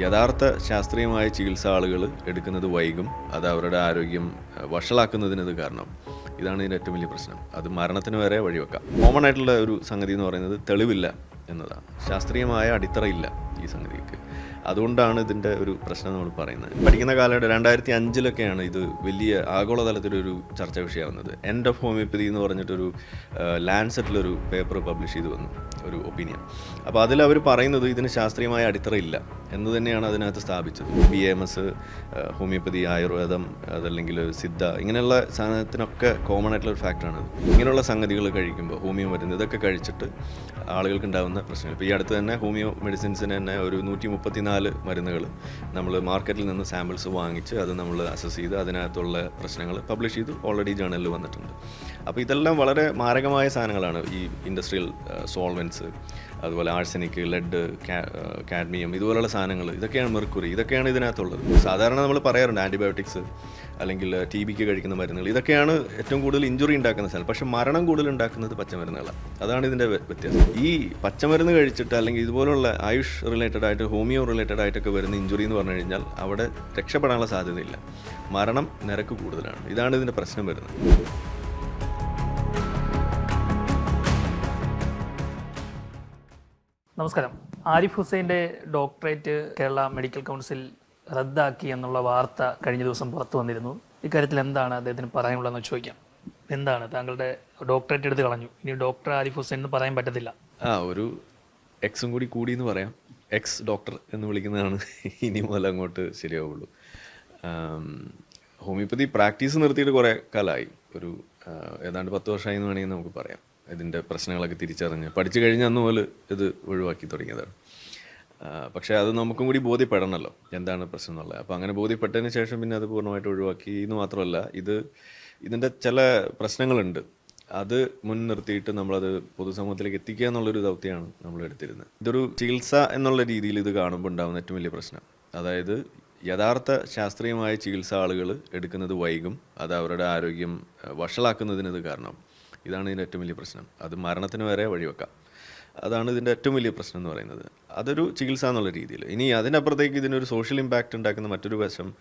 യഥാർത്ഥ ശാസ്ത്രീയമായ ചികിത്സ ആളുകൾ എടുക്കുന്നത് വൈകും. അത് അവരുടെ ആരോഗ്യം വഷളാക്കുന്നതിനത് കാരണം. ഇതാണ് ഇതിന്റെ ഏറ്റവും വലിയ പ്രശ്നം. അത് മരണത്തിന് വരെ വഴിവെക്കാം. കോമൺ ആയിട്ടുള്ള ഒരു സംഗതി എന്ന് പറയുന്നത് തെളിവില്ല എന്നതാണ്. ശാസ്ത്രീയമായ അടിത്തറയില്ല. ഈ സംഗതിക്ക് അതുകൊണ്ടാണ് ഇതിന്റെ ഒരു പ്രശ്നം നമ്മൾ പറയുന്നത്. പഠിക്കുന്ന കാലഘട്ടം രണ്ടായിരത്തി അഞ്ചിലൊക്കെയാണ് ഇത് വലിയ ആഗോളതലത്തിലൊരു ചർച്ചാ വിഷയമാവുന്നത് എൻഡ് ഓഫ് ഹോമിയോപ്പതി എന്ന് പറഞ്ഞിട്ടൊരു ലാൻഡ്സെറ്റിലൊരു പേപ്പർ പബ്ലിഷ് ചെയ്തു വന്നു ഒരു ഒപ്പീനിയൻ അപ്പോൾ അതിൽ അവർ പറയുന്നത് ഇതിന് ശാസ്ത്രീയമായ അടിത്തറയില്ല എന്ന് തന്നെയാണ് അതിനകത്ത് സ്ഥാപിച്ചത്. ബി എം എസ് ഹോമിയോപ്പതി ആയുർവേദം അതല്ലെങ്കിൽ സിദ്ധ ഇങ്ങനെയുള്ള സാധനത്തിനൊക്കെ കോമൺ ആയിട്ടുള്ള ഒരു ഫാക്ടറാണ് ഇങ്ങനെയുള്ള സംഗതികൾ കഴിക്കുമ്പോൾ ഹോമിയോ മരുന്ന് ഇതൊക്കെ കഴിച്ചിട്ട് ആളുകൾക്ക് ഉണ്ടാകുന്ന പ്രശ്നങ്ങൾ. ഇപ്പോൾ ഈ അടുത്ത് തന്നെ ഹോമിയോ മെഡിസിൻസിന് തന്നെ ഒരു നൂറ്റി മുപ്പത്തിനാല് മരുന്നുകൾ നമ്മൾ മാർക്കറ്റിൽ നിന്ന് സാമ്പിൾസ് വാങ്ങിച്ച് അത് നമ്മൾ അസസ് ചെയ്ത് അതിനകത്തുള്ള പ്രശ്നങ്ങൾ പബ്ലിഷ് ചെയ്ത് ഓൾറെഡി ജേണലിൽ വന്നിട്ടുണ്ട്. അപ്പോൾ ഇതെല്ലാം വളരെ മാരകമായ സാധനങ്ങളാണ് ഈ ഇൻഡസ്ട്രിയൽ സോൾവെൻസ് അതുപോലെ ആഴ്സനിക് ലെഡ് കാഡ്മിയം ഇതുപോലുള്ള സാധനങ്ങൾ ഇതൊക്കെയാണ് മെർക്കുറി ഇതൊക്കെയാണ് ഇതിനകത്തുള്ളത്. സാധാരണ നമ്മൾ പറയാറുണ്ട് ആന്റിബയോട്ടിക്സ് അല്ലെങ്കിൽ ടി ബിക്ക് കഴിക്കുന്ന മരുന്നുകൾ ഇതൊക്കെയാണ് ഏറ്റവും കൂടുതൽ ഇഞ്ചുറി ഉണ്ടാക്കുന്ന സാധനം. പക്ഷേ മരണം കൂടുതൽ ഉണ്ടാക്കുന്നത് പച്ചമരുന്നുകളാണ് അതാണ് ഇതിന്റെ വ്യ- വ്യത്യാസം. ഈ പച്ചമരുന്ന് കഴിച്ചിട്ട് അല്ലെങ്കിൽ ഇതുപോലുള്ള ആയുഷ് റിലേറ്റഡ് ആയിട്ട് ഹോമിയോ റിലേറ്റഡ് ആയിട്ടൊക്കെ വരുന്ന ഇഞ്ചുറി എന്ന് പറഞ്ഞു കഴിഞ്ഞാൽ അവിടെ രക്ഷപ്പെടാനുള്ള സാധ്യതയില്ല. മരണം നിരക്ക് കൂടുതലാണ്. ഇതാണ് ഇതിന്റെ പ്രശ്നം വരുന്നത്. നമസ്കാരം. ആരിഫ് ഹുസൈന്റെ ഡോക്ടറേറ്റ് കേരള മെഡിക്കൽ കൗൺസിൽ റദ്ദാക്കി എന്നുള്ള വാർത്ത കഴിഞ്ഞ ദിവസം പുറത്തു വന്നിരുന്നു. ഇക്കാര്യത്തിൽ എന്താണ് അദ്ദേഹത്തിന് പറയാനുള്ളതെന്ന് ചോദിക്കാം. എന്താണ് താങ്കളുടെ ഡോക്ടറേറ്റ് എടുത്ത് കളഞ്ഞു. ഇനി ഡോക്ടർ ആരിഫ് ഹുസൈൻ എന്ന് പറയാൻ പറ്റത്തില്ല. ആ ഒരു എക്സും കൂടി കൂടി എന്ന് പറയാം. എക്സ് ഡോക്ടർ എന്ന് വിളിക്കുന്നതാണ് ഇനി മുതൽ അങ്ങോട്ട് ശരിയാവുള്ളൂ. ഹോമിയോപ്പതി പ്രാക്ടീസ് നിർത്തിയിട്ട് കുറേ കാലമായി. ഒരു ഏതാണ്ട് പത്ത് വർഷമായി എന്ന് വേണമെങ്കിൽ നമുക്ക് പറയാം. ഇതിന്റെ പ്രശ്നങ്ങളൊക്കെ തിരിച്ചറിഞ്ഞ്. പഠിച്ചു കഴിഞ്ഞ അന്ന് മുതൽ ഇത് ഒഴിവാക്കി തുടങ്ങിയതാണ്. പക്ഷേ അത് നമുക്കും കൂടി ബോധ്യപ്പെടണമല്ലോ എന്താണ് പ്രശ്നം എന്നുള്ളത്. അപ്പോൾ അങ്ങനെ ബോധ്യപ്പെട്ടതിന് ശേഷം പിന്നെ അത് പൂർണമായിട്ട് ഒഴിവാക്കി എന്ന് മാത്രമല്ല ഇത് ഇതിന്റെ ചില പ്രശ്നങ്ങളുണ്ട്. അത് മുൻനിർത്തിയിട്ട് നമ്മളത് പൊതുസമൂഹത്തിലേക്ക് എത്തിക്കുക എന്നുള്ളൊരു ദൗത്യമാണ് നമ്മൾ എടുത്തിരുന്നത്. ഇതൊരു ചികിത്സ എന്നുള്ള രീതിയിൽ ഇത് കാണുമ്പോൾ ഉണ്ടാകുന്ന ഏറ്റവും വലിയ പ്രശ്നം. അതായത് യഥാർത്ഥ ശാസ്ത്രീയമായ ചികിത്സ ആളുകൾ എടുക്കുന്നത് വൈകും അത് അവരുടെ ആരോഗ്യം വഷളാക്കുന്നതിന് ഇത് കാരണം. ഇതാണ് ഇതിന്റെ ഏറ്റവും വലിയ പ്രശ്നം. അത് മരണത്തിന് വരെ വഴിവെക്കാം അതാണ് ഇതിന്റെ ഏറ്റവും വലിയ പ്രശ്നം എന്ന് പറയുന്നത്. അതൊരു ചികിത്സ എന്നുള്ള രീതിയിൽ. ഇനി അതിനപ്പുറത്തേക്ക് ഇതിനൊരു സോഷ്യൽ ഇമ്പാക്റ്റ് ഉണ്ടാക്കുന്ന മറ്റൊരു വശം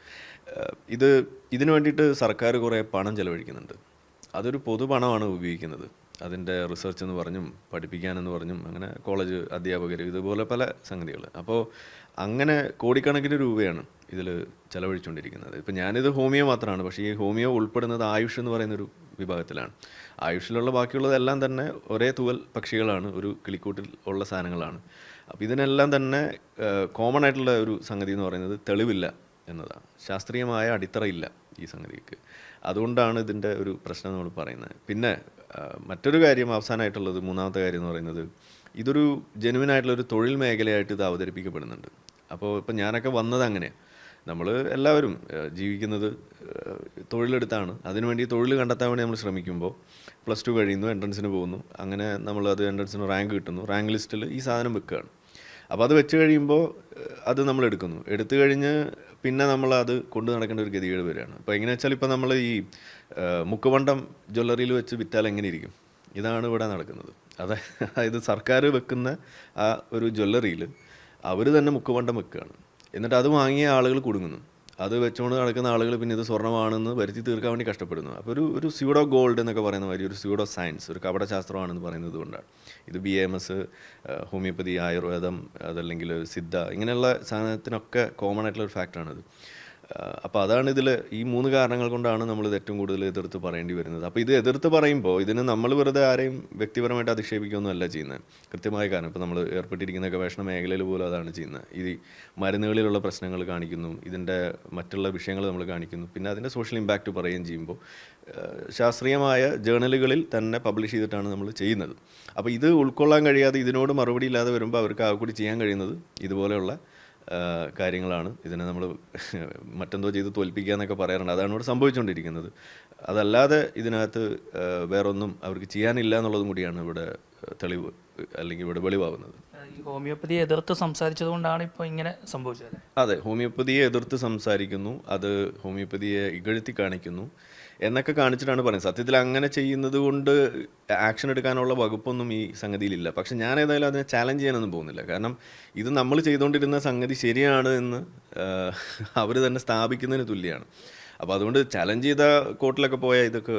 ഇത് ഇതിനു വേണ്ടിയിട്ട് സർക്കാർ കുറേ പണം ചെലവഴിക്കുന്നുണ്ട്. അതൊരു പൊതുപണമാണ് ഉപയോഗിക്കുന്നത്. അതിന്റെ റിസർച്ച് എന്ന് പറഞ്ഞും പഠിപ്പിക്കാനെന്ന് പറഞ്ഞും അങ്ങനെ കോളേജ് അധ്യാപകർ ഇതുപോലെ പല സംഗതികൾ. അപ്പോൾ അങ്ങനെ കോടിക്കണക്കിന് രൂപയാണ് ഇതിൽ ചെലവഴിച്ചുകൊണ്ടിരിക്കുന്നത്. ഇപ്പം ഞാനിത് ഹോമിയോ മാത്രമാണ്. പക്ഷേ ഈ ഹോമിയോ ഉൾപ്പെടുന്നത് ആയുഷ് എന്ന് പറയുന്നൊരു വിഭാഗത്തിലാണ്. ആയുഷിലുള്ള ബാക്കിയുള്ളതെല്ലാം തന്നെ ഒരേ തൂവൽ പക്ഷികളാണ് ഒരു കിളിക്കൂട്ടിൽ ഉള്ള സാധനങ്ങളാണ്. അപ്പോൾ ഇതിനെല്ലാം തന്നെ കോമൺ ആയിട്ടുള്ള ഒരു സംഗതി എന്ന് പറയുന്നത് തെളിവില്ല എന്നതാണ്. ശാസ്ത്രീയമായ അടിത്തറയില്ല ഈ സംഗതിക്ക്. അതുകൊണ്ടാണ് ഇതിന്റെ ഒരു പ്രശ്നം നമ്മൾ പറയുന്നത്. പിന്നെ മറ്റൊരു കാര്യം അവസാനമായിട്ടുള്ളത് മൂന്നാമത്തെ കാര്യം എന്ന് പറയുന്നത് ഇതൊരു ജെനുവിൻ ആയിട്ടുള്ള ഒരു തൊഴിൽ മേഖലയായിട്ട് ഇത് അവതരിപ്പിക്കപ്പെടുന്നുണ്ട്. അപ്പോൾ ഇപ്പം ഞാനൊക്കെ വന്നത് അങ്ങനെയാണ് നമ്മൾ എല്ലാവരും ജീവിക്കുന്നത് തൊഴിലെടുത്താണ്. അതിനുവേണ്ടി തൊഴിൽ കണ്ടെത്താൻ വേണ്ടി നമ്മൾ ശ്രമിക്കുമ്പോൾ പ്ലസ് ടു കഴിയുന്നു എൻട്രൻസിന് പോകുന്നു. അങ്ങനെ നമ്മൾ അത് എൻട്രൻസിന് റാങ്ക് കിട്ടുന്നു. റാങ്ക് ലിസ്റ്റിൽ ഈ സാധനം വെക്കുകയാണ് അപ്പോൾ അത് വെച്ച് കഴിയുമ്പോൾ അത് നമ്മൾ എടുക്കുന്നു. എടുത്തു കഴിഞ്ഞ് പിന്നെ നമ്മൾ അത് കൊണ്ടു നടക്കേണ്ട ഒരു ഗതികേട് വരികയാണ്. അപ്പോൾ എങ്ങനെ വെച്ചാൽ ഇപ്പോൾ നമ്മൾ ഈ മുക്കുവണ്ടം ജ്വല്ലറിയിൽ വെച്ച് വിറ്റാൽ എങ്ങനെ ഇരിക്കും? ഇതാണ് ഇവിടെ നടക്കുന്നത്. അതാ അതായത് സർക്കാർ വെക്കുന്ന ആ ഒരു ജ്വല്ലറിയിൽ അവർ തന്നെ മുക്കുവണ്ടം വെക്കുകയാണ്. എന്നിട്ട് അത് വാങ്ങിയ ആളുകൾ കുടുങ്ങുന്നു. അത് വെച്ചുകൊണ്ട് നടക്കുന്ന ആളുകൾ പിന്നെ ഇത് സ്വർണമാണെന്ന് വരുത്തി തീർക്കാൻ വേണ്ടി കഷ്ടപ്പെടുന്നു. അപ്പോൾ ഒരു ഒരു സ്യൂഡോ ഗോൾഡ് എന്നൊക്കെ പറയുന്ന മാതിരി ഒരു സ്യൂഡോ സയൻസ് ഒരു കപടശാസ്ത്രമാണെന്ന് പറയുന്നത് കൊണ്ടാണ്. ഇത് ബി എം എസ് ഹോമിയോപ്പതി ആയുർവേദം അതല്ലെങ്കിൽ സിദ്ധ ഇങ്ങനെയുള്ള സാധനത്തിനൊക്കെ കോമൺ ആയിട്ടുള്ള ഒരു ഫാക്ടറാണിത് അപ്പോൾ അതാണ് ഇതിൽ ഈ മൂന്ന് കാരണങ്ങൾ കൊണ്ടാണ് നമ്മൾ ഇത് ഏറ്റവും കൂടുതൽ എതിർത്ത് പറയേണ്ടി വരുന്നത്. അപ്പോൾ ഇത് എതിർത്ത് പറയുമ്പോൾ ഇതിന് നമ്മൾ വെറുതെ ആരെയും വ്യക്തിപരമായിട്ട് അധിക്ഷേപിക്കുകയൊന്നുമല്ല ചെയ്യുന്നത് കൃത്യമായ കാരണം ഇപ്പോൾ നമ്മൾ ഏർപ്പെട്ടിരിക്കുന്ന ഗവേഷണ മേഖലയിൽ പോലും അതാണ് ചെയ്യുന്നത് ഈ മരുന്നുകളിലുള്ള പ്രശ്നങ്ങൾ കാണിക്കുന്നു ഇതിന്റെ മറ്റുള്ള വിഷയങ്ങൾ നമ്മൾ കാണിക്കുന്നു. പിന്നെ അതിന്റെ സോഷ്യൽ ഇമ്പാക്റ്റ് പറയുകയും ചെയ്യുമ്പോൾ ശാസ്ത്രീയമായ ജേണലുകളിൽ തന്നെ പബ്ലിഷ് ചെയ്തിട്ടാണ് നമ്മൾ ചെയ്യുന്നത്. അപ്പോൾ ഇത് ഉൾക്കൊള്ളാൻ കഴിയാതെ ഇതിനോട് മറുപടി ഇല്ലാതെ വരുമ്പോൾ അവർക്ക് ആ കൂടി ചെയ്യാൻ കഴിയുന്നത് ഇതുപോലെയുള്ള കാര്യങ്ങളാണ്. ഇതിനെ നമ്മൾ മറ്റെന്തോ ചെയ്ത് തോൽപ്പിക്കുക എന്നൊക്കെ പറയാറുണ്ട്. അതാണ് ഇവിടെ സംഭവിച്ചുകൊണ്ടിരിക്കുന്നത് അതല്ലാതെ ഇതിനകത്ത് വേറൊന്നും അവർക്ക് ചെയ്യാനില്ല എന്നുള്ളതും കൂടിയാണ് ഇവിടെ തെളിവ് അല്ലെങ്കിൽ ഇവിടെ വെളിവാകുന്നത്. ഹോമിയോപ്പതിയെ എതിർത്ത് സംസാരിച്ചത് കൊണ്ടാണ് ഇപ്പോൾ ഇങ്ങനെ സംഭവിച്ചത് അതെ ഹോമിയോപ്പതിയെ എതിർത്ത് സംസാരിക്കുന്നു. അത് ഹോമിയോപ്പതിയെ ഇകഴ്ത്തി കാണിക്കുന്നു. എന്നൊക്കെ കാണിച്ചിട്ടാണ് പറയുന്നത്. സത്യത്തിൽ അങ്ങനെ ചെയ്യുന്നത് കൊണ്ട് ആക്ഷൻ എടുക്കാനുള്ള വകുപ്പൊന്നും ഈ സംഗതിയിലില്ല. പക്ഷെ ഞാൻ ഏതായാലും അതിനെ ചാലഞ്ച് ചെയ്യാനൊന്നും പോകുന്നില്ല. കാരണം ഇത് നമ്മൾ ചെയ്തുകൊണ്ടിരുന്ന സംഗതി ശരിയാണ് എന്ന് അവർ തന്നെ സ്ഥാപിക്കുന്നതിന് തുല്യമാണ് അപ്പോൾ അതുകൊണ്ട് ചലഞ്ച് ചെയ്ത കോർട്ടിലൊക്കെ പോയാൽ ഇതൊക്കെ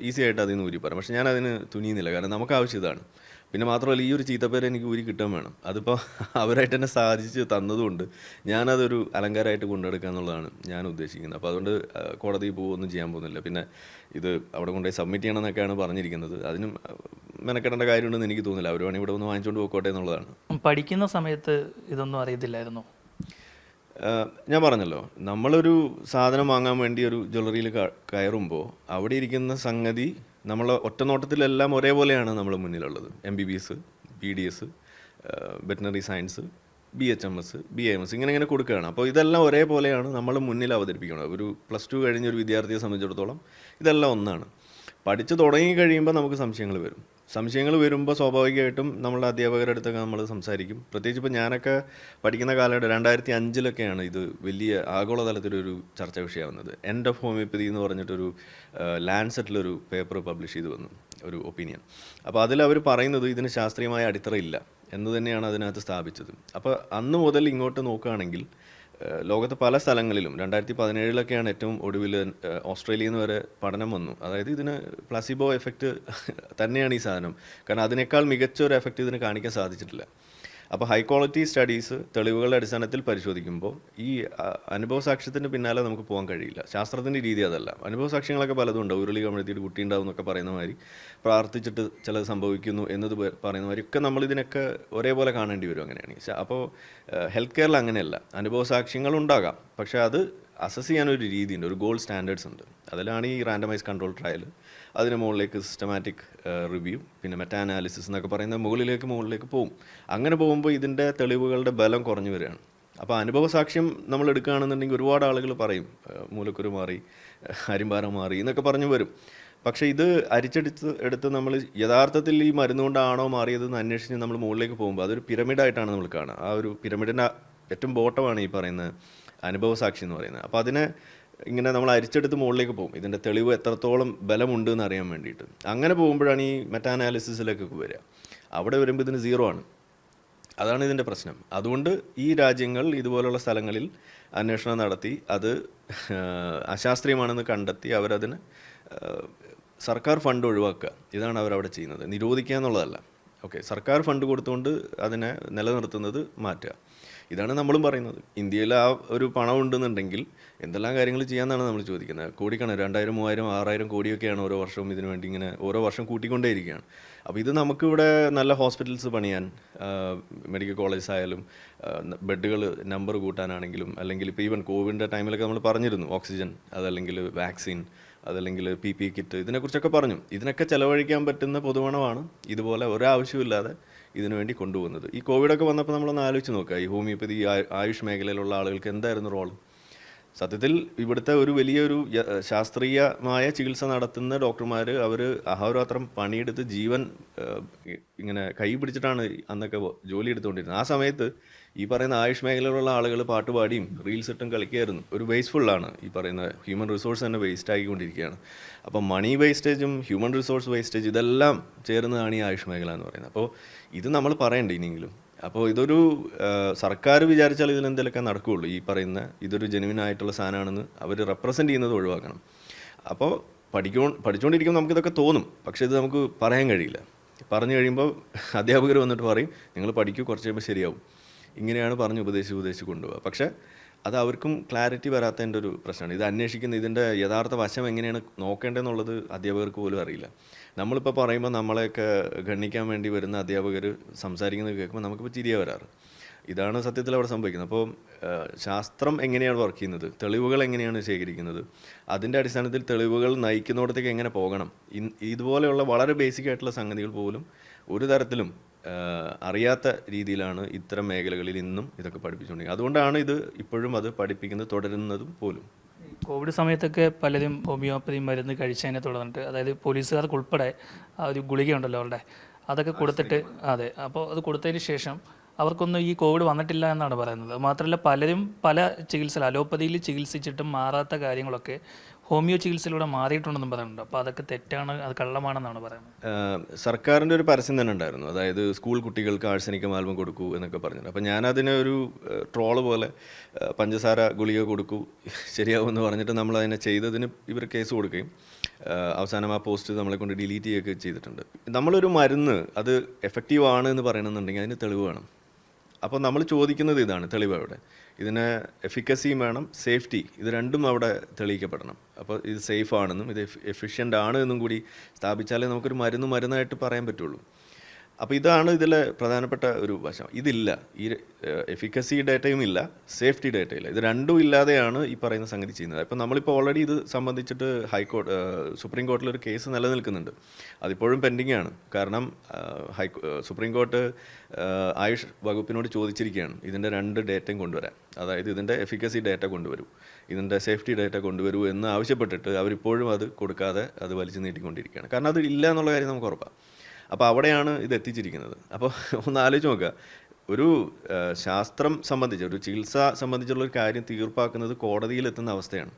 ഈസി ആയിട്ട് അതിൽ നിന്ന് ഊരി പറയാം പക്ഷെ ഞാൻ അതിന് തുനിയുന്നില്ല. കാരണം നമുക്ക് ആവശ്യം ഇതാണ്. പിന്നെ മാത്രമല്ല ഈ ഒരു ചീത്തപ്പേര് എനിക്ക് ഊരി കിട്ടാൻ വേണം. അതിപ്പോൾ അവരായിട്ട് തന്നെ സാധിച്ച് തന്നതുകൊണ്ട് ഞാനതൊരു അലങ്കാരമായിട്ട് കൊണ്ടെടുക്കുക എന്നുള്ളതാണ് ഞാൻ ഉദ്ദേശിക്കുന്നത്. അപ്പോൾ അതുകൊണ്ട് കോടതി കോടതിയിൽ പോകുമൊന്നും ചെയ്യാൻ പോകുന്നില്ല. പിന്നെ ഇത് അവിടെ കൊണ്ടുപോയി സബ്മിറ്റ് ചെയ്യണമെന്നൊക്കെയാണ് പറഞ്ഞിരിക്കുന്നത്. അതിനും മെനക്കെടേണ്ട കാര്യമുണ്ടെന്ന് എനിക്ക് തോന്നുന്നില്ല. അവർ വേണമെങ്കിൽ ഇവിടെ ഒന്ന് വാങ്ങിച്ചുകൊണ്ട് പോയിക്കോട്ടെ എന്നുള്ളതാണ്. പഠിക്കുന്ന സമയത്ത് ഇതൊന്നും അറിയത്തില്ലായിരുന്നു. ഞാൻ പറഞ്ഞല്ലോ. നമ്മളൊരു സാധനം വാങ്ങാൻ വേണ്ടി ഒരു ജ്വല്ലറിയിൽ കയറുമ്പോൾ അവിടെ ഇരിക്കുന്ന സംഗതി നമ്മൾ ഒറ്റ നോട്ടത്തിലെല്ലാം ഒരേപോലെയാണ് നമ്മൾ മുന്നിലുള്ളത്. M B B S B D S veterinary science B H M S B M S ഇങ്ങനെ ഇങ്ങനെ കൊടുക്കുകയാണ്. അപ്പോൾ ഇതെല്ലാം ഒരേപോലെയാണ് നമ്മൾ മുന്നിൽ അവതരിപ്പിക്കുന്നത്. ഒരു പ്ലസ് ടു കഴിഞ്ഞ ഒരു വിദ്യാർത്ഥിയെ സംബന്ധിച്ചിടത്തോളം ഇതെല്ലാം ഒന്നാണ്. പഠിച്ചു തുടങ്ങി കഴിയുമ്പോൾ നമുക്ക് സംശയങ്ങൾ വരും. സംശയങ്ങൾ വരുമ്പോൾ സ്വാഭാവികമായിട്ടും നമ്മളുടെ അധ്യാപകരുടെ അടുത്തൊക്കെ നമ്മൾ സംസാരിക്കും. പ്രത്യേകിച്ച് ഇപ്പോൾ ഞാനൊക്കെ പഠിക്കുന്ന കാലഘട്ടം രണ്ടായിരത്തി അഞ്ചിലൊക്കെയാണ് ഇത് വലിയ ആഗോളതലത്തിലൊരു ചർച്ചാ വിഷയമാവുന്നത്. എൻഡ് ഓഫ് ഹോമിയോപ്പതി എന്ന് പറഞ്ഞിട്ടൊരു ലാൻഡ്സെറ്റിലൊരു പേപ്പർ പബ്ലിഷ് ചെയ്തു വന്നു ഒരു ഒപ്പീനിയൻ അപ്പോൾ അതിൽ അവർ പറയുന്നത് ഇതിന് ശാസ്ത്രീയമായ അടിത്തറയില്ല എന്ന് തന്നെയാണ് അതിനകത്ത് സ്ഥാപിച്ചത്. അപ്പോൾ അന്ന് മുതൽ ഇങ്ങോട്ട് നോക്കുകയാണെങ്കിൽ ലോകത്തെ പല സ്ഥലങ്ങളിലും രണ്ടായിരത്തി പതിനേഴിലൊക്കെയാണ് ഏറ്റവും ഒടുവിൽ ഓസ്ട്രേലിയയിൽ നിന്ന് വരെ പഠനം വന്നു. അതായത് ഇതിന് പ്ലസിബോ എഫക്റ്റ് തന്നെയാണ് ഈ സാധനം. കാരണം അതിനേക്കാൾ മികച്ച ഒരു എഫക്റ്റ് ഇതിന് കാണിക്കാൻ സാധിച്ചിട്ടില്ല. അപ്പോൾ ഹൈ ക്വാളിറ്റി സ്റ്റഡീസ് തെളിവുകളുടെ അടിസ്ഥാനത്തിൽ പരിശോധിക്കുമ്പോൾ ഈ അനുഭവ സാക്ഷ്യത്തിന് പിന്നാലെ നമുക്ക് പോകാൻ കഴിയില്ല. ശാസ്ത്രത്തിന്റെ രീതി അതല്ല. അനുഭവ സാക്ഷ്യങ്ങളൊക്കെ പലതും ഉരുളി കമഴ്ത്തിയിട്ട് കുട്ടി ഉണ്ടാവും എന്നൊക്കെ പറയുന്ന മാതിരി പ്രാർത്ഥിച്ചിട്ട് ചിലത് സംഭവിക്കുന്നു എന്നത് പറയുന്ന മാതിരി ഒക്കെ നമ്മളിതിനൊക്കെ ഒരേപോലെ കാണേണ്ടി വരും അങ്ങനെയാണ് അപ്പോൾ ഹെൽത്ത് കെയറിൽ അങ്ങനെയല്ല. അനുഭവ സാക്ഷ്യങ്ങൾ ഉണ്ടാകാം. പക്ഷേ അത് അസസ് ചെയ്യാനൊരു രീതിയുണ്ട് ഒരു ഗോൾഡ് സ്റ്റാൻഡേർഡ്സ് ഉണ്ട്. അതിലാണ് ഈ റാൻഡമൈസ് കൺട്രോൾ ട്രയൽ അതിന് മുകളിലേക്ക് സിസ്റ്റമാറ്റിക് റിവ്യൂ പിന്നെ മെറ്റ അനാലിസിസ് എന്നൊക്കെ പറയുന്ന മുകളിലേക്ക് മുകളിലേക്ക് പോകും അങ്ങനെ പോകുമ്പോൾ ഇതിന്റെ തെളിവുകളുടെ ബലം കുറഞ്ഞു വരികയാണ്. അപ്പോൾ അനുഭവസാക്ഷ്യം നമ്മൾ എടുക്കുകയാണെന്നുണ്ടെങ്കിൽ ഒരുപാട് ആളുകൾ പറയും മൂലക്കുരു മാറി അരിമ്പാരം മാറി എന്നൊക്കെ പറഞ്ഞു വരും. പക്ഷേ ഇത് അരിച്ചെടുത്ത് എടുത്ത് നമ്മൾ യഥാർത്ഥത്തിൽ ഈ മരുന്ന് കൊണ്ടാണോ മാറിയതെന്ന് അന്വേഷിച്ച് നമ്മൾ മുകളിലേക്ക് പോകുമ്പോൾ അതൊരു പിരമിഡായിട്ടാണ് നമ്മൾ കാണുക. ആ ഒരു പിരമിഡിന്റെ ഏറ്റവും ബോട്ടമാണ് ഈ പറയുന്ന അനുഭവ സാക്ഷി എന്ന് പറയുന്നത്. അപ്പോൾ അതിനെ ഇങ്ങനെ നമ്മൾ അരിച്ചെടുത്ത് മുകളിലേക്ക് പോകും. ഇതിന്റെ തെളിവ് എത്രത്തോളം ബലമുണ്ട് എന്ന് അറിയാൻ വേണ്ടിയിട്ട്. അങ്ങനെ പോകുമ്പോഴാണ് ഈ മെറ്റാനാലിസിസിലേക്കൊക്കെ വരിക. അവിടെ വരുമ്പോൾ ഇതിന് സീറോ ആണ്. അതാണ് ഇതിന്റെ പ്രശ്നം. അതുകൊണ്ട് ഈ രാജ്യങ്ങൾ ഇതുപോലുള്ള സ്ഥലങ്ങളിൽ അന്വേഷണം നടത്തി അത് അശാസ്ത്രീയമാണെന്ന് കണ്ടെത്തി അവരതിന് സർക്കാർ ഫണ്ട് ഒഴിവാക്കുക. ഇതാണ് അവരവിടെ ചെയ്യുന്നത്. നിരോധിക്കുക എന്നുള്ളതല്ല. ഓക്കെ സർക്കാർ ഫണ്ട് കൊടുത്തുകൊണ്ട് അതിനെ നിലനിർത്തുന്നത് മാറ്റുക. ഇതാണ് നമ്മളും പറയുന്നത്. ഇന്ത്യയിൽ ആ ഒരു പണം ഉണ്ടെന്നുണ്ടെങ്കിൽ എന്തെല്ലാം കാര്യങ്ങൾ ചെയ്യാമെന്നാണ് നമ്മൾ ചോദിക്കുന്നത്. കോടിക്കണക്കിന് രണ്ടായിരം മൂവായിരം ആറായിരം കോടിയൊക്കെയാണ് ഓരോ വർഷവും ഇതിനു വേണ്ടി ഇങ്ങനെ ഓരോ വർഷം കൂട്ടിക്കൊണ്ടേയിരിക്കുകയാണ്. അപ്പോൾ ഇത് നമുക്കിവിടെ നല്ല ഹോസ്പിറ്റൽസ് പണിയാൻ മെഡിക്കൽ കോളേജസ് ആയാലും ബെഡുകൾ നമ്പർ കൂട്ടാനാണെങ്കിലും അല്ലെങ്കിൽ ഇപ്പോൾ ഈവൻ കോവിഡിന്റെ ടൈമിലൊക്കെ നമ്മൾ പറഞ്ഞിരുന്നു ഓക്സിജൻ അതല്ലെങ്കിൽ വാക്സിൻ അതല്ലെങ്കിൽ പി പി കിറ്റ് ഇതിനെക്കുറിച്ചൊക്കെ പറഞ്ഞു. ഇതിനൊക്കെ ചിലവഴിക്കാൻ പറ്റുന്ന പൊതുവണമാണ് ഇതുപോലെ ഒരാവശ്യമില്ലാതെ ഇതിനു വേണ്ടി കൊണ്ടുപോകുന്നത്. ഈ കോവിഡൊക്കെ വന്നപ്പോൾ നമ്മളൊന്ന് ആലോചിച്ച് നോക്കുക. ഈ ഹോമിയോപ്പതി ആയുഷ് മേഖലയിലുള്ള ആളുകൾക്ക് എന്തായിരുന്നു റോൾ സത്യത്തിൽ ഇവിടുത്തെ ഒരു വലിയൊരു ശാസ്ത്രീയമായ ചികിത്സ നടത്തുന്ന ഡോക്ടർമാർ അവർ അഹോരാത്രം പണിയെടുത്ത് ജീവൻ ഇങ്ങനെ കൈ പിടിച്ചിട്ടാണ് അന്നൊക്കെ ജോലി എടുത്തുകൊണ്ടിരുന്നത്. ആ സമയത്ത് ഈ പറയുന്ന ആയുഷ് മേഖലയിലുള്ള ആളുകൾ പാട്ടുപാടിയും റീൽസ് ഇട്ടും കളിക്കുകയായിരുന്നു. ഒരു വേസ്റ്റ്ഫുള്ളാണ് ഈ പറയുന്ന ഹ്യൂമൻ റിസോഴ്സ് തന്നെ വേസ്റ്റ് ആയിക്കൊണ്ടിരിക്കുകയാണ് അപ്പോൾ മണി വേസ്റ്റേജും ഹ്യൂമൻ റിസോഴ്സ് വേസ്റ്റേജ് ഇതെല്ലാം ചേർന്നതാണ് ഈ ആയുഷ് മേഖല എന്ന് പറയുന്നത്. അപ്പോൾ ഇത് നമ്മൾ പറയണ്ട ഇനിയെങ്കിലും? അപ്പോൾ ഇതൊരു സർക്കാർ വിചാരിച്ചാൽ ഇതിലെന്തെങ്കിലുമൊക്കെ നടക്കുകയുള്ളൂ. ഈ പറയുന്ന ഇതൊരു ജെനുവിൻ ആയിട്ടുള്ള സാധനമാണെന്ന് അവർ റെപ്രസെന്റ് ചെയ്യുന്നത് ഒഴിവാക്കണം. അപ്പോൾ പഠിക്കോ പഠിച്ചുകൊണ്ടിരിക്കുമ്പോൾ നമുക്കിതൊക്കെ തോന്നും. പക്ഷേ ഇത് നമുക്ക് പറയാൻ കഴിയില്ല. പറഞ്ഞു കഴിയുമ്പോൾ അധ്യാപകർ വന്നിട്ട് പറയും നിങ്ങൾ പഠിക്കൂ കുറച്ച് കഴിയുമ്പോൾ ശരിയാവും. ഇങ്ങനെയാണ് പറഞ്ഞ് ഉപദേശിച്ച് ഉപദേശിച്ച് കൊണ്ടുപോകുക പക്ഷേ അത് അവർക്കും ക്ലാരിറ്റി വരാത്തതിന്റെ ഒരു പ്രശ്നമാണ്. ഇത് അന്വേഷിക്കുന്ന ഇതിന്റെ യഥാർത്ഥ വശം എങ്ങനെയാണ് നോക്കേണ്ടതെന്നുള്ളത് അധ്യാപകർക്ക് പോലും അറിയില്ല. നമ്മളിപ്പോൾ പറയുമ്പോൾ നമ്മളെയൊക്കെ ഗണ്ണിക്കാൻ വേണ്ടി വരുന്ന അധ്യാപകർ സംസാരിക്കുന്നത് കേൾക്കുമ്പോൾ നമുക്കിപ്പോൾ ചിരിയ വരാറ്. ഇതാണ് സത്യത്തിൽ അവിടെ സംഭവിക്കുന്നത്. അപ്പോൾ ശാസ്ത്രം എങ്ങനെയാണ് വർക്ക് ചെയ്യുന്നത്? തെളിവുകൾ എങ്ങനെയാണ് ശേഖരിക്കുന്നത്? അതിന്റെ അടിസ്ഥാനത്തിൽ തെളിവുകൾ നയിക്കുന്നിടത്തേക്ക് എങ്ങനെ പോകണം? ഇതുപോലെയുള്ള വളരെ ബേസിക് ആയിട്ടുള്ള സംഗതികൾ പോലും ഒരു തരത്തിലും അറിയാത്ത രീതിയിലാണ് ഇത്തരം മേഖലകളിൽ ഇന്നും ഇതൊക്കെ പഠിപ്പിച്ചുകൊണ്ടിരിക്കുന്നത്. അതുകൊണ്ടാണ് ഇത് ഇപ്പോഴും അത് പഠിപ്പിക്കുന്നത് തുടരുന്നതും പോലും. കോവിഡ് സമയത്തൊക്കെ പലരും ഹോമിയോപ്പതി മരുന്ന് കഴിച്ചതിനെ തുടർന്നിട്ട് അതായത് പോലീസുകാർക്ക് ഉൾപ്പെടെ ആ ഒരു ഗുളിക ഉണ്ടല്ലോ അവരുടെ അതൊക്കെ കൊടുത്തിട്ട് അതെ അപ്പോൾ അത് കൊടുത്തതിന് ശേഷം അവർക്കൊന്നും ഈ കോവിഡ് വന്നിട്ടില്ല എന്നാണ് പറയുന്നത്. മാത്രമല്ല പലരും പല ചികിത്സ അലോപ്പതിയിൽ ചികിത്സിച്ചിട്ടും മാറാത്ത കാര്യങ്ങളൊക്കെ ഹോമിയോ ചികിത്സയിലൂടെ മാറിയിട്ടുണ്ടെന്നും പറയുന്നുണ്ട്. അപ്പോൾ അതൊക്കെ തെറ്റാണ് അത് കള്ളമാണെന്നാണ് പറയുന്നത്. സർക്കാരിന്റെ ഒരു പരസ്യം തന്നെ ഉണ്ടായിരുന്നു. അതായത് സ്കൂൾ കുട്ടികൾക്ക് ആഴ്സനിക്ക് മാൽമം കൊടുക്കൂ എന്നൊക്കെ പറഞ്ഞിട്ടുണ്ട് അപ്പോൾ ഞാനതിനെ ഒരു ട്രോൾ പോലെ പഞ്ചസാര ഗുളിക കൊടുക്കൂ ശരിയാവുമെന്ന് പറഞ്ഞിട്ട് നമ്മൾ അതിനെ ചെയ്തതിന് ഇവർ കേസ് കൊടുക്കുകയും അവസാനം ആ പോസ്റ്റ് നമ്മളെ കൊണ്ട് ഡിലീറ്റ് ചെയ്യുകയൊക്കെ ചെയ്തിട്ടുണ്ട്. നമ്മളൊരു മരുന്ന് അത് എഫക്റ്റീവ് ആണ് എന്ന് പറയണമെന്നുണ്ടെങ്കിൽ അതിന് തെളിവ് വേണം. അപ്പോൾ നമ്മൾ ചോദിക്കുന്നത് ഇതാണ് തെളിവ് അവിടെ ഇതിന് എഫിക്കസിയും വേണം സേഫ്റ്റി ഇത് രണ്ടും അവിടെ തെളിയിക്കപ്പെടണം. അപ്പോൾ ഇത് സേഫ് ആണെന്നും ഇത് എഫിഷ്യന്റ് ആണ് എന്നും കൂടി സ്ഥാപിച്ചാലേ നമുക്കൊരു മരുന്ന് മരുന്നായിട്ട് പറയാൻ പറ്റുള്ളൂ. അപ്പോൾ ഇതാണ് ഇതിലെ പ്രധാനപ്പെട്ട ഒരു വശം. ഇതില്ല. ഈ എഫിക്കസി ഡേറ്റയും ഇല്ല സേഫ്റ്റി ഡേറ്റ ഇല്ല. ഇത് രണ്ടും ഇല്ലാതെയാണ് ഈ പറയുന്ന സംഗതി ചെയ്യുന്നത്. അപ്പോൾ നമ്മളിപ്പോൾ ഓൾറെഡി ഇത് സംബന്ധിച്ചിട്ട് ഹൈക്കോടതി സുപ്രീം കോടതിയിൽ ഒരു കേസ് നിലനിൽക്കുന്നുണ്ട്. അതിപ്പോഴും പെൻഡിങ് ആണ്. കാരണം ഹൈ സുപ്രീം കോർട്ട് ആയുഷ് വകുപ്പിനോട് ചോദിച്ചിരിക്കുകയാണ് ഇതിന്റെ രണ്ട് ഡേറ്റയും കൊണ്ടുവരാൻ. അതായത് ഇതിന്റെ എഫിക്കസി ഡേറ്റ കൊണ്ടുവരൂ. ഇതിന്റെ സേഫ്റ്റി ഡേറ്റ കൊണ്ടുവരൂ എന്ന് ആവശ്യപ്പെട്ടിട്ട് അവരിപ്പോഴും അത് കൊടുക്കാതെ അത് വലിച്ചു നീട്ടിക്കൊണ്ടിരിക്കുകയാണ്. കാരണം അത് ഇല്ല എന്നുള്ള കാര്യം നമുക്ക് ഉറപ്പാണ് അപ്പോൾ അവിടെയാണ് ഇത് എത്തിച്ചിരിക്കുന്നത്. അപ്പോൾ ഒന്ന് ആലോചിച്ച് നോക്കുക. ഒരു ശാസ്ത്രം സംബന്ധിച്ച് ഒരു ചികിത്സ സംബന്ധിച്ചുള്ള ഒരു കാര്യം തീർപ്പാക്കുന്നത് കോടതിയിലെത്തുന്ന അവസ്ഥയാണ്.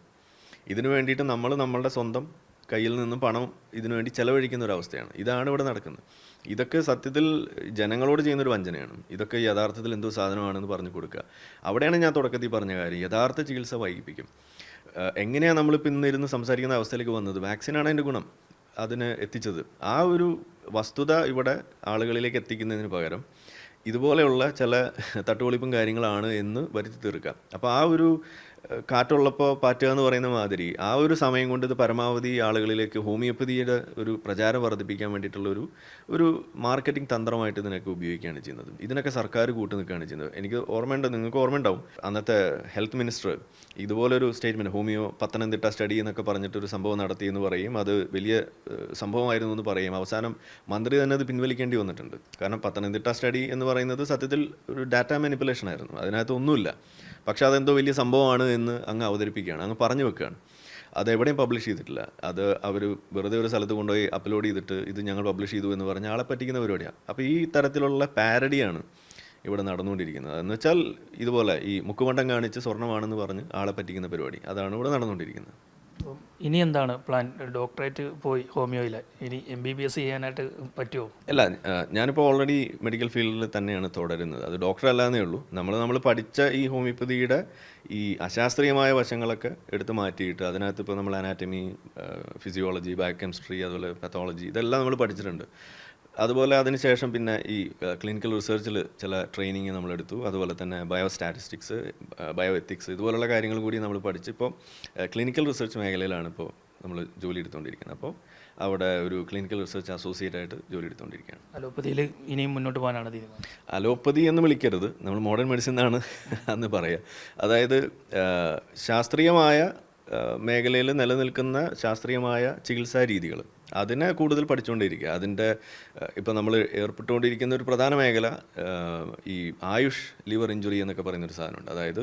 ഇതിനു വേണ്ടിയിട്ട് നമ്മൾ നമ്മളുടെ സ്വന്തം കയ്യിൽ നിന്നും പണം ഇതിനു വേണ്ടി ചെലവഴിക്കുന്ന ഒരു അവസ്ഥയാണ്. ഇതാണ് ഇവിടെ നടക്കുന്നത്. ഇതൊക്കെ സത്യത്തിൽ ജനങ്ങളോട് ചെയ്യുന്നൊരു വഞ്ചനയാണ്. ഇതൊക്കെ യഥാർത്ഥത്തിൽ എന്തോ സാധനമാണെന്ന് പറഞ്ഞു കൊടുക്കുക. അവിടെയാണ് ഞാൻ തുടക്കത്തിൽ പറഞ്ഞ കാര്യം. യഥാർത്ഥ ചികിത്സ വൈകിപ്പിക്കും. എങ്ങനെയാണ് നമ്മളിപ്പോൾ ഇന്നിരുന്ന് സംസാരിക്കുന്ന അവസ്ഥയിലേക്ക് വന്നത്? വാക്സിനാണ് അതിന്റെ ഗുണം. അതിന് എത്തിച്ചത്. ആ ഒരു വസ്തുത ഇവിടെ ആളുകളിലേക്ക് എത്തിക്കുന്നതിന് പകരം ഇതുപോലെയുള്ള ചില തട്ടുപൊളിപ്പും കാര്യങ്ങളാണ് എന്ന് വരുത്തി തീർക്കാം അപ്പോൾ ആ ഒരു കാറ്റുള്ളപ്പോൾ പാറ്റുക എന്ന് പറയുന്ന മാതിരി ആ ഒരു സമയം കൊണ്ട് ഇത് പരമാവധി ആളുകളിലേക്ക് ഹോമിയോപ്പതിയുടെ ഒരു പ്രചാരം വർദ്ധിപ്പിക്കാൻ വേണ്ടിയിട്ടുള്ള ഒരു ഒരു മാർക്കറ്റിംഗ് തന്ത്രമായിട്ട് ഇതിനൊക്കെ ഉപയോഗിക്കുകയാണ് ചെയ്യുന്നത്. ഇതിനൊക്കെ സർക്കാർ കൂട്ടു നിൽക്കുകയാണ് ചെയ്യുന്നത്. എനിക്ക് ഓർമ്മയുണ്ട് നിങ്ങൾക്ക് ഓർമ്മയുണ്ടാവും. അന്നത്തെ ഹെൽത്ത് മിനിസ്റ്റർ ഇതുപോലൊരു സ്റ്റേറ്റ്മെന്റ് ഹോമിയോ പത്തനംതിട്ട സ്റ്റഡി എന്നൊക്കെ പറഞ്ഞിട്ടൊരു സംഭവം നടത്തി എന്ന് പറയും. അത് വലിയ സംഭവമായിരുന്നു എന്ന് പറയും. അവസാനം മന്ത്രി തന്നെ അത് പിൻവലിക്കേണ്ടി വന്നിട്ടുണ്ട്. കാരണം പത്തനംതിട്ട സ്റ്റഡി എന്ന് പറയുന്നത് സത്യത്തിൽ ഒരു ഡാറ്റ മാനിപ്പുലേഷൻ ആയിരുന്നു അതിനകത്ത് ഒന്നുമില്ല പക്ഷെ അതെന്തോ വലിയ സംഭവമാണ് എന്ന് അങ്ങ് അവതരിപ്പിക്കുകയാണ് അങ്ങ് പറഞ്ഞു വെക്കുകയാണ്. അത് എവിടെയും പബ്ലിഷ് ചെയ്തിട്ടില്ല. അത് അവർ വെറുതെ ഒരു സ്ഥലത്ത് കൊണ്ടുപോയി അപ്ലോഡ് ചെയ്തിട്ട് ഇത് ഞങ്ങൾ പബ്ലിഷ് ചെയ്തു എന്ന് പറഞ്ഞ് ആളെ പറ്റിക്കുന്ന പരിപാടിയാണ്. അപ്പോൾ ഈ തരത്തിലുള്ള പാരഡിയാണ് ഇവിടെ നടന്നുകൊണ്ടിരിക്കുന്നത്. എന്ന് വെച്ചാൽ ഇതുപോലെ ഈ മുക്കുമണ്ടം കാണിച്ച് സ്വർണമാണെന്ന് പറഞ്ഞ് ആളെ പറ്റിക്കുന്ന പരിപാടി. അതാണ് ഇവിടെ നടന്നുകൊണ്ടിരിക്കുന്നത്. ഇനി എന്താണ് പ്ലാൻ ഡോക്ടറേറ്റ് പോയി ഹോമിയോയിൽ. ഇനി എം ബി ബി എസ് ചെയ്യാനായിട്ട് പറ്റുമോ അല്ല ഞാനിപ്പോൾ ഓൾറെഡി മെഡിക്കൽ ഫീൽഡിൽ തന്നെയാണ് തുടരുന്നത്. അത് ഡോക്ടർ അല്ലാന്നേ ഉള്ളൂ. നമ്മൾ നമ്മൾ പഠിച്ച ഈ ഹോമിയോപ്പതിയുടെ ഈ അശാസ്ത്രീയമായ വശങ്ങളൊക്കെ എടുത്ത് മാറ്റിയിട്ട് അതിനകത്ത് ഇപ്പോൾ നമ്മൾ അനാറ്റമി ഫിസിയോളജി ബയോകെമിസ്ട്രി അതുപോലെ പത്തോളജി ഇതെല്ലാം നമ്മൾ പഠിച്ചിട്ടുണ്ട്. അതുപോലെ അതിനുശേഷം പിന്നെ ഈ ക്ലിനിക്കൽ റിസർച്ചിൽ ചില ട്രെയിനിങ് നമ്മളെടുത്തു. അതുപോലെ തന്നെ ബയോ സ്റ്റാറ്റിസ്റ്റിക്സ് ബയോ എത്തിക്സ് ഇതുപോലുള്ള കാര്യങ്ങൾ കൂടി നമ്മൾ പഠിച്ച് ഇപ്പോൾ ക്ലിനിക്കൽ റിസർച്ച് മേഖലയിലാണ് ഇപ്പോൾ നമ്മൾ ജോലി എടുത്തുകൊണ്ടിരിക്കുന്നത് അപ്പോൾ അവിടെ ഒരു ക്ലിനിക്കൽ റിസർച്ച് അസോസിയേറ്റ് ആയിട്ട് ജോലി എടുത്തുകൊണ്ടിരിക്കുകയാണ് അലോപ്പതിയിൽ ഇനിയും മുന്നോട്ട് പോകാനാണ് തീരുമാനം. അലോപ്പതി എന്ന് വിളിക്കരുത്. നമ്മൾ മോഡേൺ മെഡിസിൻ എന്നാണ് അന്ന് പറയുക അതായത് ശാസ്ത്രീയമായ മേഖലയിൽ നിലനിൽക്കുന്ന ശാസ്ത്രീയമായ ചികിത്സാ രീതികൾ അതിനെ കൂടുതൽ പഠിച്ചുകൊണ്ടിരിക്കുക. അതിന്റെ ഇപ്പോൾ നമ്മൾ ഏർപ്പെട്ടുകൊണ്ടിരിക്കുന്ന ഒരു പ്രധാന മേഖല ഈ ആയുഷ് ലിവർ ഇഞ്ചുറി എന്നൊക്കെ പറയുന്നൊരു സാധനമുണ്ട്. അതായത്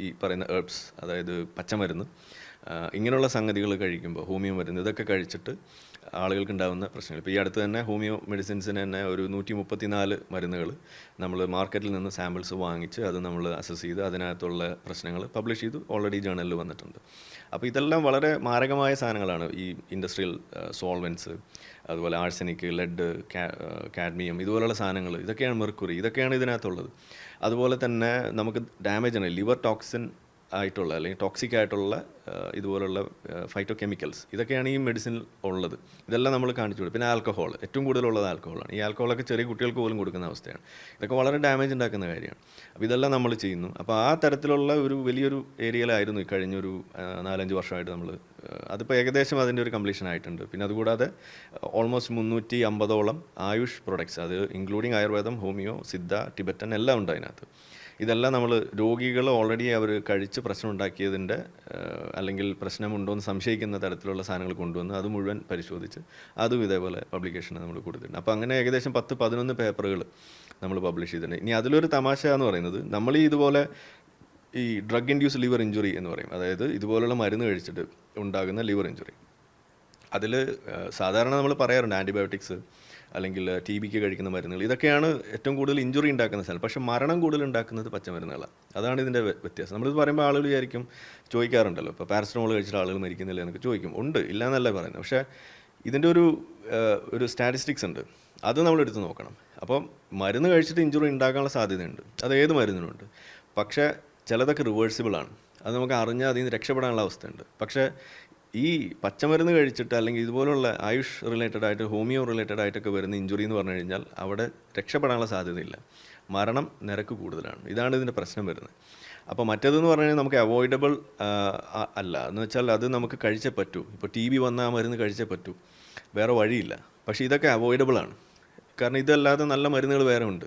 ഈ പറയുന്ന ഹെർബ്സ് അതായത് പച്ചമരുന്ന് ഇങ്ങനെയുള്ള സംഗതികൾ കഴിക്കുമ്പോൾ ഹോമിയോ മരുന്ന് ഇതൊക്കെ കഴിച്ചിട്ട് ആളുകൾക്ക് ഉണ്ടാകുന്ന പ്രശ്നങ്ങൾ. ഇപ്പോൾ ഈ അടുത്ത് തന്നെ ഹോമിയോ മെഡിസിൻസിന് തന്നെ ഒരു നൂറ്റി മുപ്പത്തിനാല് മരുന്നുകൾ നമ്മൾ മാർക്കറ്റിൽ നിന്ന് സാമ്പിൾസ് വാങ്ങിച്ച് അത് നമ്മൾ അസസ് ചെയ്ത് അതിനകത്തുള്ള പ്രശ്നങ്ങൾ പബ്ലിഷ് ചെയ്തു ഓൾറെഡി ജേണലിൽ വന്നിട്ടുണ്ട്. അപ്പോൾ ഇതെല്ലാം വളരെ മാരകമായ സാധനങ്ങളാണ് ഈ ഇൻഡസ്ട്രിയൽ സോൾവെൻസ് അതുപോലെ ആഴ്സനിക് ലെഡ് കാഡ്മിയം ഇതുപോലുള്ള സാധനങ്ങൾ ഇതൊക്കെയാണ് മെർക്കുറി. ഇതൊക്കെയാണ് ഇതിനകത്തുള്ളത്. അതുപോലെ തന്നെ നമുക്ക് ഡാമേജ് ആണ് ലിവർ ടോക്സിൻ ആയിട്ടുള്ള അല്ലെങ്കിൽ ടോക്സിക് ആയിട്ടുള്ള ഇതുപോലുള്ള ഫൈറ്റോ കെമിക്കൽസ് ഇതൊക്കെയാണ് ഈ മെഡിസിനിൽ ഉള്ളത്. ഇതെല്ലാം നമ്മൾ കാണിച്ചു കൊടുക്കും. പിന്നെ ആൽക്കഹോൾ ഏറ്റവും കൂടുതലുള്ളത് ആൽക്കഹോളാണ് ഈ ആൽക്കഹോളൊക്കെ ചെറിയ കുട്ടികൾക്ക് പോലും കൊടുക്കുന്ന അവസ്ഥയാണ്. ഇതൊക്കെ വളരെ ഡാമേജ് ഉണ്ടാക്കുന്ന കാര്യമാണ്. അപ്പോൾ ഇതെല്ലാം നമ്മൾ ചെയ്യുന്നു. അപ്പോൾ ആ തരത്തിലുള്ള ഒരു വലിയൊരു ഏരിയയിലായിരുന്നു ഈ കഴിഞ്ഞൊരു നാലഞ്ച് വർഷമായിട്ട് നമ്മൾ അതിപ്പോൾ ഏകദേശം അതിന്റെ ഒരു കംപ്ലീഷൻ ആയിട്ടുണ്ട്. പിന്നെ അതുകൂടാതെ ഓൾമോസ്റ്റ് മുന്നൂറ്റി അമ്പതോളം ആയുഷ് പ്രൊഡക്ട്സ് അത് ഇൻക്ലൂഡിങ് ആയുർവേദം ഹോമിയോ സിദ്ധ ടിബറ്റൻ എല്ലാം ഉണ്ട് അതിനകത്ത്. ഇതെല്ലാം നമ്മൾ രോഗികൾ ഓൾറെഡി അവർ കഴിച്ച് പ്രശ്നം ഉണ്ടാക്കിയതിന്റെ ഏഹ്, അല്ലെങ്കിൽ പ്രശ്നമുണ്ടോ എന്ന് സംശയിക്കുന്ന തരത്തിലുള്ള സാധനങ്ങൾ കൊണ്ടുവന്ന് അത് മുഴുവൻ പരിശോധിച്ച് അതും ഇതേപോലെ പബ്ലിക്കേഷൻ നമ്മൾ കൊടുത്തിട്ടുണ്ട്. അപ്പോൾ അങ്ങനെ ഏകദേശം പത്ത് പതിനൊന്ന് പേപ്പറുകൾ നമ്മൾ പബ്ലിഷ് ചെയ്തിട്ടുണ്ട്. ഇനി അതിലൊരു തമാശ എന്ന് പറയുന്നത് നമ്മൾ ഈ ഇതുപോലെ ഈ ഡ്രഗ് ഇൻഡ്യൂസ് ലിവർ ഇഞ്ചുറി എന്ന് പറയും. അതായത് ഇതുപോലുള്ള മരുന്ന് കഴിച്ചിട്ട് ഉണ്ടാകുന്ന ലിവർ ഇഞ്ചുറി അതിൽ സാധാരണ നമ്മൾ പറയാറുണ്ട് ആന്റിബയോട്ടിക്സ് അല്ലെങ്കിൽ ടി ബിക്ക് കഴിക്കുന്ന മരുന്നുകൾ. ഇതൊക്കെയാണ് ഏറ്റവും കൂടുതൽ ഇഞ്ചുറി ഉണ്ടാക്കുന്ന സാധനം. പക്ഷേ മരണം കൂടുതൽ ഉണ്ടാക്കുന്നത് പച്ചമരുന്നുകളാണ് അതാണ് ഇതിന്റെ വ്യ- വ്യത്യാസം. നമ്മളിത് പറയുമ്പോൾ ആളുകൾ വിചാരിക്കും ചോദിക്കാറുണ്ടല്ലോ ഇപ്പോൾ പാരസ്റ്റമോൾ കഴിച്ചിട്ട് ആളുകൾ മരിക്കുന്നില്ല എന്നൊക്കെ ചോദിക്കും. ഉണ്ട് ഇല്ല എന്നല്ല പറയുന്നത്. പക്ഷേ ഇതിന്റെ ഒരു ഒരു സ്റ്റാറ്റിസ്റ്റിക്സ് ഉണ്ട്. അത് നമ്മൾ എടുത്ത് നോക്കണം. അപ്പം മരുന്ന് കഴിച്ചിട്ട് ഇഞ്ചുറി ഉണ്ടാക്കാനുള്ള സാധ്യതയുണ്ട്. അത് ഏത് മരുന്നിനുണ്ട് പക്ഷേ ചിലതൊക്കെ റിവേഴ്സിബിളാണ്. അത് നമുക്ക് അറിഞ്ഞാൽ അതിൽ നിന്ന് രക്ഷപ്പെടാനുള്ള അവസ്ഥയുണ്ട്. പക്ഷേ ഈ പച്ചമരുന്ന് കഴിച്ചിട്ട് അല്ലെങ്കിൽ ഇതുപോലുള്ള ആയുഷ് റിലേറ്റഡ് ആയിട്ട് ഹോമിയോ റിലേറ്റഡ് ആയിട്ടൊക്കെ വരുന്ന ഇഞ്ചുറി എന്ന് പറഞ്ഞു കഴിഞ്ഞാൽ അവിടെ രക്ഷപ്പെടാനുള്ള സാധ്യതയില്ല. മരണം നിരക്ക് കൂടുതലാണ്. ഇതാണ് ഇതിന്റെ പ്രശ്നം വരുന്നത്. അപ്പോൾ മറ്റേതെന്ന് പറഞ്ഞു കഴിഞ്ഞാൽ നമുക്ക് അവോയ്ഡബിൾ അല്ല. എന്ന് വെച്ചാൽ അത് നമുക്ക് കഴിച്ചേ പറ്റൂ. ഇപ്പോൾ ടി ബി വന്ന ആ മരുന്ന് കഴിച്ചേ പറ്റൂ. വേറെ വഴിയില്ല. പക്ഷേ ഇതൊക്കെ അവോയ്ഡബിൾ ആണ്. കാരണം ഇതല്ലാതെ നല്ല മരുന്നുകൾ വേറെ ഉണ്ട്.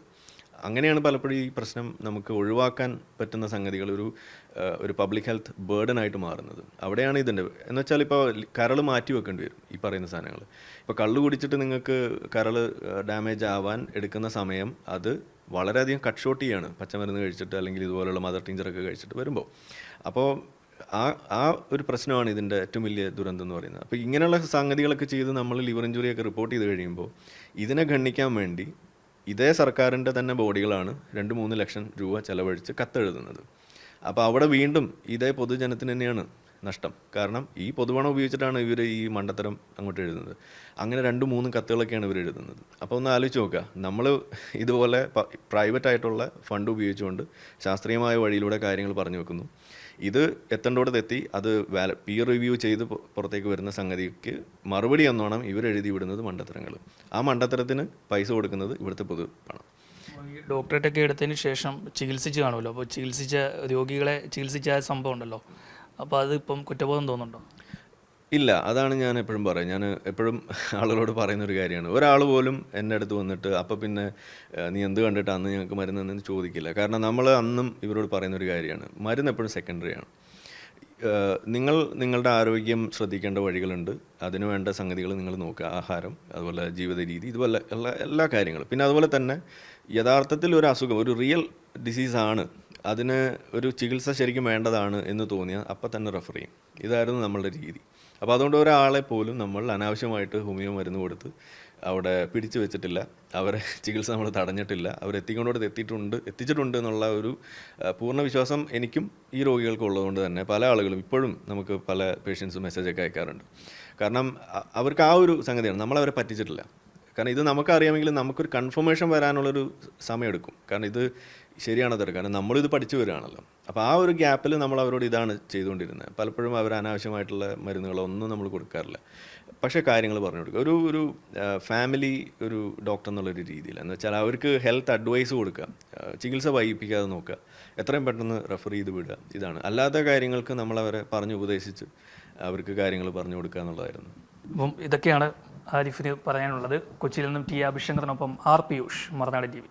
അങ്ങനെയാണ് പലപ്പോഴും ഈ പ്രശ്നം നമുക്ക് ഒഴിവാക്കാൻ പറ്റുന്ന സംഗതികൾ ഒരു ഒരു പബ്ലിക് ഹെൽത്ത് ബേർഡൻ ആയിട്ട് മാറുന്നത്. അവിടെയാണ് ഇതിന്റെ എന്ന് വെച്ചാൽ ഇപ്പോൾ കരൾ മാറ്റി വെക്കേണ്ടി വരും ഈ പറയുന്ന സാധനങ്ങൾ. ഇപ്പോൾ കള്ള് കുടിച്ചിട്ട് നിങ്ങൾക്ക് കരൾ ഡാമേജ് ആവാൻ എടുക്കുന്ന സമയം അത് വളരെയധികം കട്ട് ഷോട്ട് ചെയ്യാണ്. പച്ചമരുന്ന് കഴിച്ചിട്ട് അല്ലെങ്കിൽ ഇതുപോലുള്ള മദർ ടീഞ്ചറൊക്കെ കഴിച്ചിട്ട് വരുമ്പോൾ. അപ്പോൾ ആ ആ ഒരു പ്രശ്നമാണ് ഇതിന്റെ ഏറ്റവും വലിയ ദുരന്തം എന്ന് പറയുന്നത്. അപ്പോൾ ഇങ്ങനെയുള്ള സംഗതികളൊക്കെ ചെയ്ത് നമ്മൾ ലിവർ ഇഞ്ചുറിയൊക്കെ റിപ്പോർട്ട് ചെയ്ത് കഴിയുമ്പോൾ ഇതിനെ ഖണ്ഡിക്കാൻ വേണ്ടി ഇതേ സർക്കാരിന്റെ തന്നെ ബോഡികളാണ് രണ്ട് മൂന്ന് ലക്ഷം രൂപ ചെലവഴിച്ച് കത്തെഴുതുന്നത്. അപ്പോൾ അവിടെ വീണ്ടും ഇതേ പൊതുജനത്തിന് തന്നെയാണ് നഷ്ടം. കാരണം ഈ പൊതുവണം ഉപയോഗിച്ചിട്ടാണ് ഇവർ ഈ മണ്ടത്തരം അങ്ങോട്ട് എഴുതുന്നത്. അങ്ങനെ രണ്ട് മൂന്ന് കത്തുകളൊക്കെയാണ് ഇവർ എഴുതുന്നത്. അപ്പോൾ ഒന്ന് ആലോചിച്ച് നോക്കുക. നമ്മൾ ഇതുപോലെ പ്രൈവറ്റ് ആയിട്ടുള്ള ഫണ്ട് ഉപയോഗിച്ചുകൊണ്ട് ശാസ്ത്രീയമായ വഴിയിലൂടെ കാര്യങ്ങൾ പറഞ്ഞു വെക്കുന്നു. ഇത് എത്തേണ്ടോടത്ത് എത്തി അത് വാല പിയർ റിവ്യൂ ചെയ്ത് പുറത്തേക്ക് വരുന്ന സംഗതിക്ക് മറുപടി എന്നോണം ഇവരെഴുതി വിടുന്നത് മണ്ടത്തരങ്ങൾ ആ മണ്ടത്തരത്തിന് പൈസ കൊടുക്കുന്നത് ഇവിടുത്തെ പൊതു പണം. ഡോക്ടറേറ്റ് ഒക്കെ എടുത്തതിന് ശേഷം ചികിത്സിച്ച് കാണുമല്ലോ? അപ്പോൾ ചികിത്സിച്ച രോഗികളെ ചികിത്സിച്ച സംഭവം ഉണ്ടല്ലോ. അപ്പോൾ അത് ഇപ്പം കുറ്റബോധം തോന്നുന്നുണ്ടോ? ഇല്ല അതാണ് ഞാൻ എപ്പോഴും പറയുക ഞാൻ എപ്പോഴും ആളുകളോട് പറയുന്ന ഒരു കാര്യമാണ്. ഒരാൾ പോലും എന്റെ അടുത്ത് വന്നിട്ട് അപ്പോൾ പിന്നെ നീ എന്ത് കണ്ടിട്ട് അന്ന് ഞങ്ങൾക്ക് മരുന്ന് തന്നെന്ന് ചോദിക്കില്ല. കാരണം നമ്മൾ അന്നും ഇവരോട് പറയുന്ന ഒരു കാര്യമാണ്. മരുന്ന് എപ്പോഴും സെക്കൻഡറി ആണ്. നിങ്ങൾ നിങ്ങളുടെ ആരോഗ്യം ശ്രദ്ധിക്കേണ്ട വഴികളുണ്ട്. അതിനു വേണ്ട സംഗതികൾ നിങ്ങൾ നോക്കുക. ആഹാരം അതുപോലെ ജീവിത രീതി ഇതുപോലെ എല്ലാ എല്ലാ കാര്യങ്ങളും. പിന്നെ അതുപോലെ തന്നെ യഥാർത്ഥത്തിൽ ഒരു അസുഖം ഒരു റിയൽ ഡിസീസാണ് അതിന് ഒരു ചികിത്സ ശരിക്കും വേണ്ടതാണ് എന്ന് തോന്നിയാൽ അപ്പം തന്നെ റെഫർ ചെയ്യും. ഇതായിരുന്നു നമ്മളുടെ രീതി. അപ്പോൾ അതുകൊണ്ട് ഒരാളെ പോലും നമ്മൾ അനാവശ്യമായിട്ട് ഹോമിയോ മരുന്ന് കൊടുത്ത് അവിടെ പിടിച്ചു വെച്ചിട്ടില്ല. അവരെ ചികിത്സ നമ്മൾ തടഞ്ഞിട്ടില്ല. അവരെത്തിക്കൊണ്ടോട് എത്തിയിട്ടുണ്ട് എത്തിച്ചിട്ടുണ്ട് എന്നുള്ള ഒരു പൂർണ വിശ്വാസം എനിക്കും ഈ രോഗികൾക്കും ഉള്ളതുകൊണ്ട് തന്നെ പല ആളുകളും ഇപ്പോഴും നമുക്ക് പല പേഷ്യൻസും മെസ്സേജൊക്കെ അയക്കാറുണ്ട്. കാരണം അവർക്ക് ആ ഒരു സംഗതിയാണ്. നമ്മളവരെ പറ്റിച്ചിട്ടില്ല. കാരണം ഇത് നമുക്കറിയാമെങ്കിൽ നമുക്കൊരു കൺഫർമേഷൻ വരാനുള്ളൊരു സമയമെടുക്കും. കാരണം ഇത് ശരിയാണോ തരം കാരണം നമ്മളിത് പഠിച്ചു വരികയാണല്ലോ. അപ്പോൾ ആ ഒരു ഗ്യാപ്പിൽ നമ്മൾ അവരോട് ഇതാണ് ചെയ്തുകൊണ്ടിരുന്നത്. പലപ്പോഴും അവർ അനാവശ്യമായിട്ടുള്ള മരുന്നുകളോ ഒന്നും നമ്മൾ കൊടുക്കാറില്ല. പക്ഷേ കാര്യങ്ങൾ പറഞ്ഞു കൊടുക്കുക ഒരു ഒരു ഫാമിലി ഒരു ഡോക്ടർ എന്നുള്ളൊരു രീതിയിൽ എന്ന് വെച്ചാൽ അവർക്ക് ഹെൽത്ത് അഡ്വൈസ് കൊടുക്കുക. ചികിത്സ വൈകിപ്പിക്കാതെ നോക്കുക. എത്രയും പെട്ടെന്ന് റെഫർ ചെയ്ത് വിടുക. ഇതാണ്. അല്ലാത്ത കാര്യങ്ങൾക്ക് നമ്മൾ അവരെ പറഞ്ഞു ഉപദേശിച്ച് അവർക്ക് കാര്യങ്ങൾ പറഞ്ഞു കൊടുക്കുക എന്നുള്ളതായിരുന്നു. അപ്പം ഇതൊക്കെയാണ് ആരിഫിന് പറയാനുള്ളത്. കൊച്ചിയിൽ നിന്നും T അഭിഷേകത്തിനൊപ്പം R Piyush Marunadu T V.